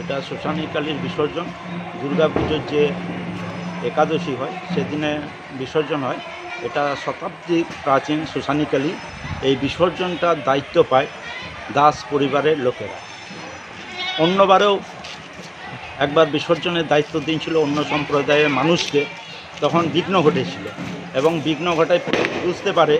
এটা কালীর বিসর্জন। দুর্গা পুজোর যে একাদশী হয়, সেদিনে বিসর্জন হয়। এটা শতাব্দী প্রাচীন কালী এই বিসর্জনটার দায়িত্ব পায় দাস পরিবারের লোকেরা। অন্যবারেও একবার বিসর্জনের দায়িত্ব দিয়েছিল অন্য সম্প্রদায়ের মানুষকে, তখন বিঘ্ন ঘটেছিল। এবং বিঘ্ন ঘটায় বুঝতে পারে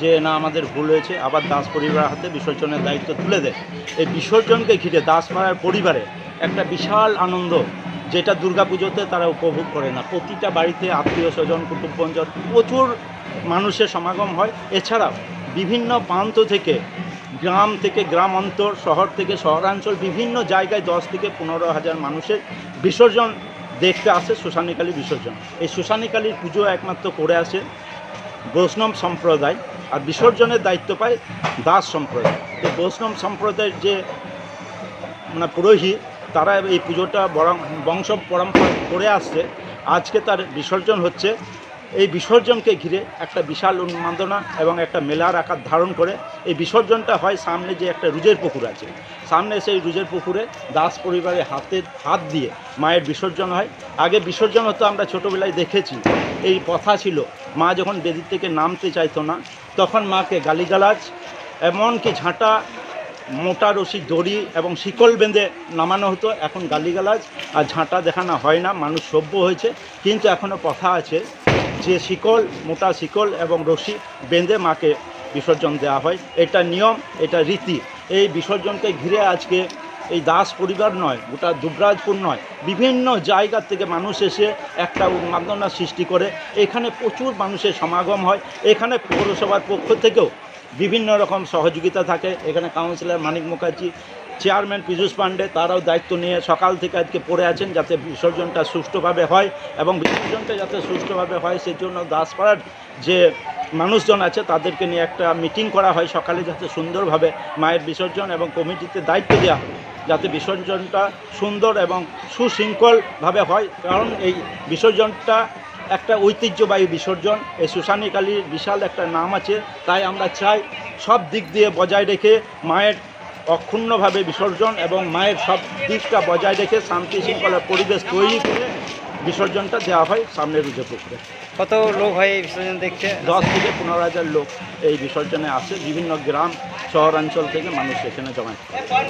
যে না আমাদের ভুল হয়েছে, আবার দাস পরিবারের হাতে বিসর্জনের দায়িত্ব তুলে দেয়। এই বিসর্জনকে ঘিরে দাসপাড়ার পরিবারে একটা বিশাল আনন্দ, যেটা দুর্গাপুজোতে তারা উপভোগ করে না। প্রতিটা বাড়িতে আত্মীয় স্বজন কুটুম্বঞ্জন প্রচুর মানুষের সমাগম হয়। এছাড়াও বিভিন্ন প্রান্ত থেকে, গ্রাম থেকে গ্রাম অন্তর শহর থেকে, শহরাঞ্চল, বিভিন্ন জায়গায় দশ থেকে পনেরো হাজার মানুষের বিসর্জন দেখতে আসে শ্মশানীকালী বিসর্জন। এই শ্মশানীকালীর পুজো একমাত্র করে আসে বৈষ্ণব সম্প্রদায় আর বিসর্জনের দায়িত্ব পায় দাস সম্প্রদায়। তো বৈষ্ণব সম্প্রদায়ের যে মানে পুরোহিত, তারা এই পুজোটা বরং বংশ পরম্পরা করে আসছে। আজকে তার বিসর্জন হচ্ছে এই বিসর্জনকে ঘিরে একটা বিশাল উন্মাদনা এবং একটা মেলার আকার ধারণ করে। এই বিসর্জনটা হয় সামনে যে একটা রুজের পুকুর আছে। সামনে সেই রুজের পুকুরে দাস পরিবারের হাতে হাত দিয়ে মায়ের বিসর্জন হয়। আগে বিসর্জন হতো আমরা ছোটোবেলায় দেখেছি। এই কথা ছিল, মা যখন বেদির থেকে নামতে চাইতো না, তখন মাকে গালিগালাজ, এমনকি ঝাঁটা, মোটা রশি দড়ি এবং শিকল বেঁধে নামানো হতো। এখন গালিগালাজ আর ঝাঁটা দেখানো হয় না, মানুষ সভ্য হয়েছে। কিন্তু এখনও কথা আছে যে শিকল, মোটা শিকল এবং রশি বেঁধে মাকে বিসর্জন দেওয়া হয়। এটা নিয়ম, এটা রীতি। এই বিসর্জনকে ঘিরে আজকে এই দাস পরিবার নয়, গোটা দুবরাজপুর নয়, বিভিন্ন জায়গা থেকে মানুষ এসে একটা উন্মাদনা সৃষ্টি করে। এখানে প্রচুর মানুষের সমাগম হয়। এখানে পৌরসভার পক্ষ থেকেও বিভিন্ন রকম সহযোগিতা থাকে। এখানে কাউন্সিলর মানিক মুখার্জি চেয়ারম্যান পীযূষ পাণ্ডে তারাও দায়িত্ব নিয়ে সকাল থেকে আজকে পড়ে আছেন যাতে বিসর্জনটা সুষ্ঠুভাবে হয় এবং বিসর্জনটা যাতে সুষ্ঠুভাবে হয় সেই জন্য দাসপাড়ার যে মানুষজন আছে তাদেরকে নিয়ে একটা মিটিং করা হয় সকালে যাতে সুন্দরভাবে মায়ের বিসর্জন এবং কমিটিতে দায়িত্ব দেওয়া হয়, যাতে বিসর্জনটা সুন্দর এবং সুশৃঙ্খলভাবে হয়। কারণ এই বিসর্জনটা একটা ঐতিহ্যবাহী বিসর্জন এই সুশানী কালীর বিশাল একটা নাম আছে। তাই আমরা চাই সব দিক দিয়ে বজায় রেখে মায়ের অক্ষুণ্ণভাবে বিসর্জন এবং মায়ের সব দিকটা বজায় রেখে শান্তি শৃঙ্খলার পরিবেশ তৈরি করে বিসর্জনটা দেওয়া হয় সামনের রুজে পুকুরে কত লোক হয় এই বিসর্জন দেখতে? দশ থেকে পনেরো হাজার লোক এই বিসর্জনে আসে। বিভিন্ন গ্রাম শহরাঞ্চল থেকে মানুষ এখানে জমায়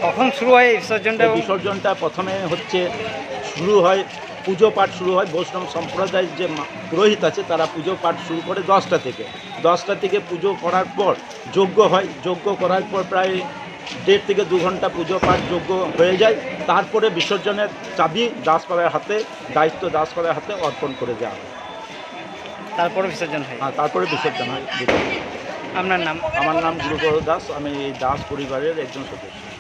কখন শুরু হয় এই বিসর্জনটা? বিসর্জনটা প্রথমে হচ্ছে শুরু হয় পুজো পাঠ শুরু হয়। বৈষ্ণব সম্প্রদায়ের যে পুরোহিত আছে তারা পুজো পাঠ শুরু করে দশটা থেকে। দশটা থেকে পুজো করার পর যজ্ঞ হয়। যজ্ঞ করার পর প্রায় দেড় থেকে দু ঘণ্টা পুজো পাঠ যোগ্য হয়ে যায়। তারপরে বিসর্জনের চাবি দাসপাড়ার হাতে দায়িত্ব দাসপাড়ার হাতে অর্পণ করে দেওয়া হয়। তারপরে বিসর্জন হয়? হ্যাঁ তারপরে বিসর্জন হয়। আপনার নাম? আমার নাম গুরুবর দাস। আমি এই দাস পরিবারের একজন সদস্য।